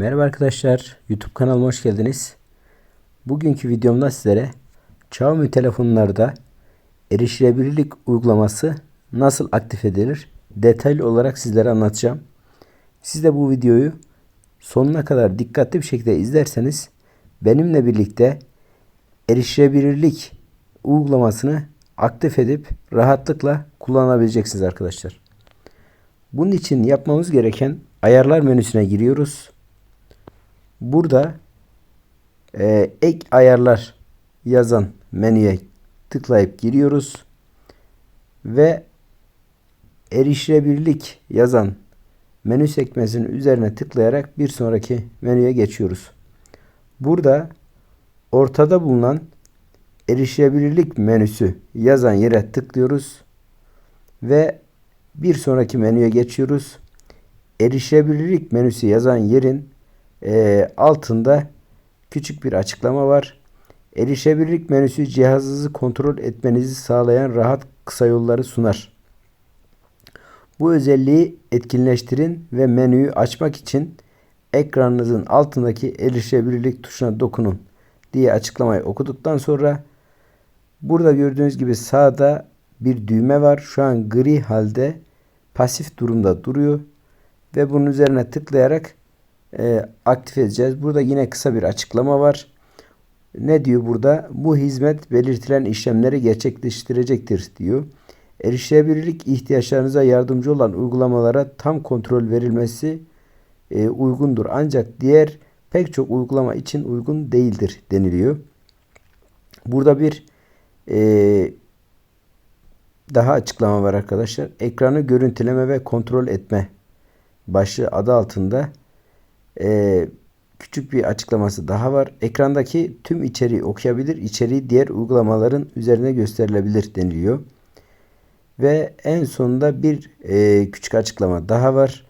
Merhaba arkadaşlar, YouTube kanalıma hoş geldiniz. Bugünkü videomda sizlere Xiaomi telefonlarda erişilebilirlik uygulaması nasıl aktif edilir detaylı olarak sizlere anlatacağım. Siz de bu videoyu sonuna kadar dikkatli bir şekilde izlerseniz benimle birlikte erişilebilirlik uygulamasını aktif edip rahatlıkla kullanabileceksiniz arkadaşlar. Bunun için yapmamız gereken ayarlar menüsüne giriyoruz. Burada e, ek ayarlar yazan menüye tıklayıp giriyoruz. Ve erişilebilirlik yazan menü sekmesinin üzerine tıklayarak bir sonraki menüye geçiyoruz. Burada ortada bulunan erişilebilirlik menüsü yazan yere tıklıyoruz ve bir sonraki menüye geçiyoruz. Erişilebilirlik menüsü yazan yerin e, altında küçük bir açıklama var. Erişebilirlik menüsü cihazınızı kontrol etmenizi sağlayan rahat kısa yolları sunar. Bu özelliği etkinleştirin ve menüyü açmak için ekranınızın altındaki erişebilirlik tuşuna dokunun diye açıklamayı okuduktan sonra burada gördüğünüz gibi sağda bir düğme var. Şu an gri halde pasif durumda duruyor ve bunun üzerine tıklayarak e, aktif edeceğiz. Burada yine kısa bir açıklama var. Ne diyor burada? Bu hizmet belirtilen işlemleri gerçekleştirecektir diyor. Erişilebilirlik ihtiyaçlarınıza yardımcı olan uygulamalara tam kontrol verilmesi e, uygundur. Ancak diğer pek çok uygulama için uygun değildir deniliyor. Burada bir e, daha açıklama var arkadaşlar. Ekranı görüntüleme ve kontrol etme başlığı adı altında e, küçük bir açıklaması daha var. Ekrandaki tüm içeriği okuyabilir, içeriği diğer uygulamaların üzerine gösterilebilir deniliyor. Ve en sonunda bir e, küçük açıklama daha var.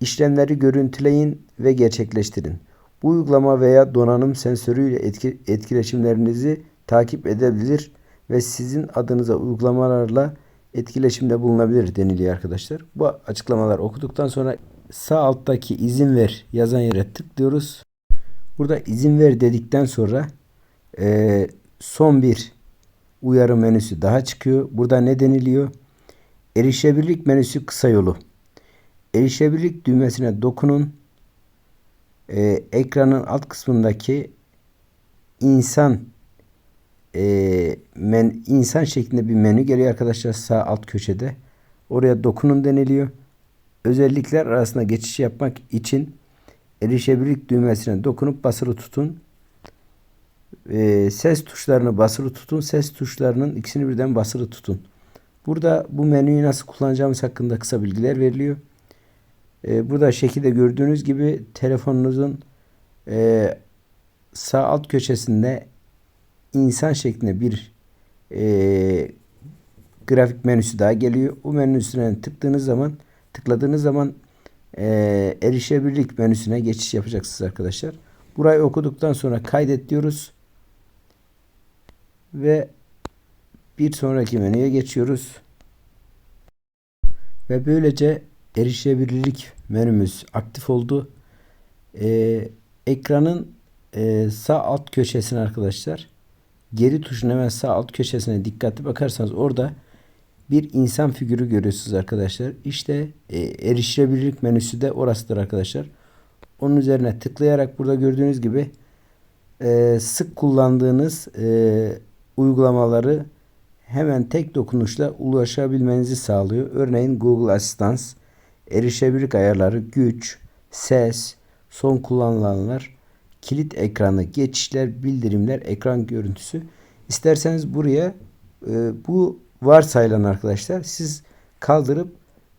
İşlemleri görüntüleyin ve gerçekleştirin. Bu uygulama veya donanım sensörüyle etki, etkileşimlerinizi takip edebilir ve sizin adınıza uygulamalarla etkileşimde bulunabilir deniliyor arkadaşlar. Bu açıklamalar okuduktan sonra sağ alttaki izin ver yazan yere tıklıyoruz. Burada izin ver dedikten sonra e, son bir uyarı menüsü daha çıkıyor. Burada ne deniliyor? Erişebilirlik menüsü kısa yolu. Erişebilirlik düğmesine dokunun. E, ekranın alt kısmındaki insan e, men, insan şeklinde bir menü geliyor arkadaşlar sağ alt köşede. Oraya dokunun deniliyor özellikler arasında geçiş yapmak için erişebilirlik düğmesine dokunup basılı tutun. Ee, ses tuşlarını basılı tutun. Ses tuşlarının ikisini birden basılı tutun. Burada bu menüyü nasıl kullanacağımız hakkında kısa bilgiler veriliyor. Ee, burada şekilde gördüğünüz gibi telefonunuzun e, sağ alt köşesinde insan şeklinde bir e, grafik menüsü daha geliyor. O menünün üstüne tıkladığınız zaman tıkladığınız zaman e, erişebilirlik menüsüne geçiş yapacaksınız arkadaşlar. Burayı okuduktan sonra kaydet diyoruz. Ve bir sonraki menüye geçiyoruz. Ve böylece erişebilirlik menümüz aktif oldu. Ee, ekranın e, sağ alt köşesine arkadaşlar geri tuşun hemen sağ alt köşesine dikkatli bakarsanız orada bir insan figürü görüyorsunuz arkadaşlar. İşte e, erişilebilirlik menüsü de orasıdır arkadaşlar. Onun üzerine tıklayarak burada gördüğünüz gibi e, sık kullandığınız e, uygulamaları hemen tek dokunuşla ulaşabilmenizi sağlıyor. Örneğin Google Asistans, erişebilirlik ayarları, güç, ses, son kullanılanlar, kilit ekranı, geçişler, bildirimler, ekran görüntüsü. İsterseniz buraya e, bu varsayılan arkadaşlar siz kaldırıp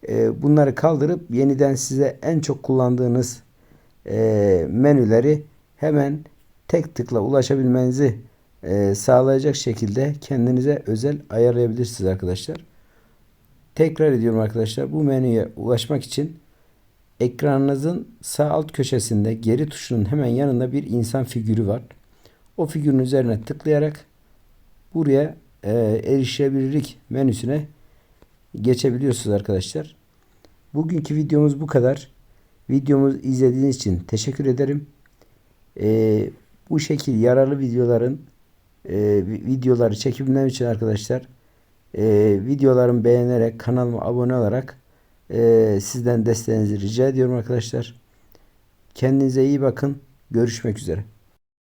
e, bunları kaldırıp yeniden size en çok kullandığınız e, menüleri hemen tek tıkla ulaşabilmenizi e, sağlayacak şekilde kendinize özel ayarlayabilirsiniz arkadaşlar. Tekrar ediyorum arkadaşlar bu menüye ulaşmak için ekranınızın sağ alt köşesinde geri tuşunun hemen yanında bir insan figürü var. O figürün üzerine tıklayarak buraya e, erişebilirlik menüsüne geçebiliyorsunuz arkadaşlar. Bugünkü videomuz bu kadar. Videomuzu izlediğiniz için teşekkür ederim. Ee, bu şekil yararlı videoların e, vi- videoları çekebilmem için arkadaşlar e, videolarımı beğenerek kanalıma abone olarak e, sizden desteğinizi rica ediyorum arkadaşlar. Kendinize iyi bakın. Görüşmek üzere.